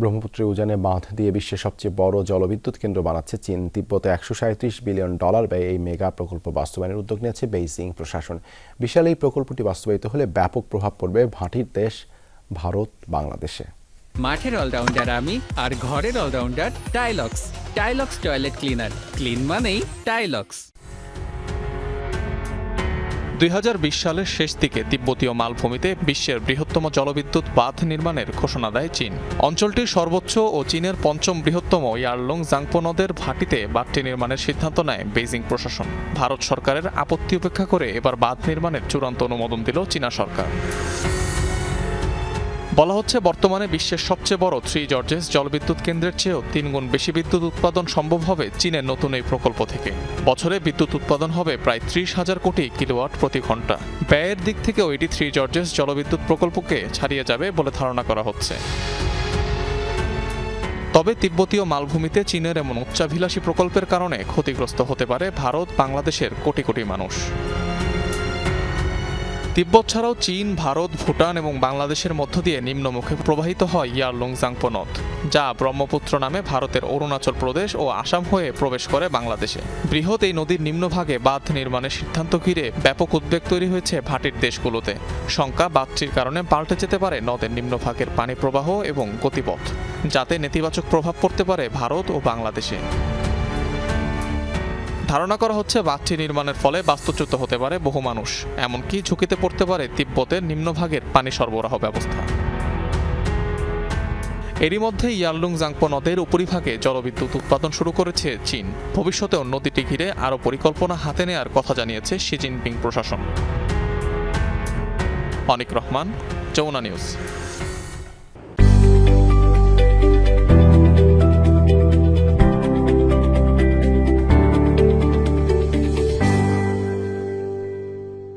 ব্রহ্মপুত্রের উজানে বাঁধ দিয়ে বিশ্বের সবচেয়ে বড় জলবিদ্যুৎ কেন্দ্র বানাচ্ছে চীন। তিব্বতে একশো সাঁত্রিশ বিলিয়ন ডলার ব্যয়ে এই মেগা প্রকল্প বাস্তবায়নের উদ্যোগ নিয়েছে বেইজিং প্রশাসন। বিশাল এই প্রকল্পটি বাস্তবায়িত হলে ব্যাপক প্রভাব পড়বে ভাটির দেশ, ভারত, বাংলাদেশে। মাঠের অলরাউন্ডার আমি আর ঘরের allrounder Tylox Tylox toilet cleaner. Clean মানেই টাইলক্স দুই হাজার বিশ সালের শেষ দিকে তিব্বতীয় মালভূমিতে বিশ্বের বৃহত্তম জলবিদ্যুৎ বাঁধ নির্মাণের ঘোষণা দেয় চীন। অঞ্চলটির সর্বোচ্চ ও চীনের পঞ্চম বৃহত্তম ইয়ারলং জাংপো নদের ভাটিতে বাঁধটি নির্মাণের সিদ্ধান্ত নেয় বেজিং প্রশাসন। ভারত সরকারের আপত্তি উপেক্ষা করে এবার বাঁধ নির্মাণের চূড়ান্ত অনুমোদন দিল চীনা সরকার। বলা হচ্ছে বর্তমানে বিশ্বের সবচেয়ে বড় থ্রি জর্জেস জলবিদ্যুৎ কেন্দ্রের চেয়েও তিনগুণ বেশি বিদ্যুৎ উৎপাদন সম্ভব হবে চীনের নতুন এই প্রকল্প থেকে। বছরে বিদ্যুৎ উৎপাদন হবে প্রায় ত্রিশ হাজার কোটি কিলোওয়াট প্রতি ঘণ্টা। ব্যয়ের দিক থেকে এটি থ্রি জর্জেস জলবিদ্যুৎ প্রকল্পকে ছাড়িয়ে যাবে বলে ধারণা করা হচ্ছে। তবে তিব্বতীয় মালভূমিতে চীনের এমন উচ্চাভিলাষী প্রকল্পের কারণে ক্ষতিগ্রস্ত হতে পারে ভারত, বাংলাদেশের কোটি কোটি মানুষ। তিব্বত ছাড়াও চীন, ভারত, ভুটান এবং বাংলাদেশের মধ্য দিয়ে নিম্নমুখে প্রবাহিত হয় ইয়ারলুং জাংপো নদ যা ব্রহ্মপুত্র নামে ভারতের অরুণাচল প্রদেশ ও আসাম হয়ে প্রবেশ করে বাংলাদেশে। বৃহৎ এই নদীর নিম্নভাগে বাঁধ নির্মাণের সিদ্ধান্ত ঘিরে ব্যাপক উদ্বেগ তৈরি হয়েছে ভাটির দেশগুলোতে। শঙ্কা বাঁধটির কারণে পাল্টে যেতে পারে নদের নিম্নভাগের পানি প্রবাহ এবং গতিপথ, যাতে নেতিবাচক প্রভাব পড়তে পারে ভারত ও বাংলাদেশে। ধারণা করা হচ্ছে বাঁধটি নির্মাণের ফলে বাস্তুচ্যুত হতে পারে বহু মানুষ। এমনকি ঝুঁকিতে পড়তে পারে তিব্বতের নিম্নভাগের পানি সরবরাহ ব্যবস্থা। এরই মধ্যে ইয়ারলুং জাংপো নদের উপরিভাগে জলবিদ্যুৎ উৎপাদন শুরু করেছে চীন। ভবিষ্যতেও নদীটি ঘিরে আরও পরিকল্পনা হাতে নেয়ার কথা জানিয়েছে শি জিনপিং প্রশাসন। অনিক রহমান, যমুনা নিউজ।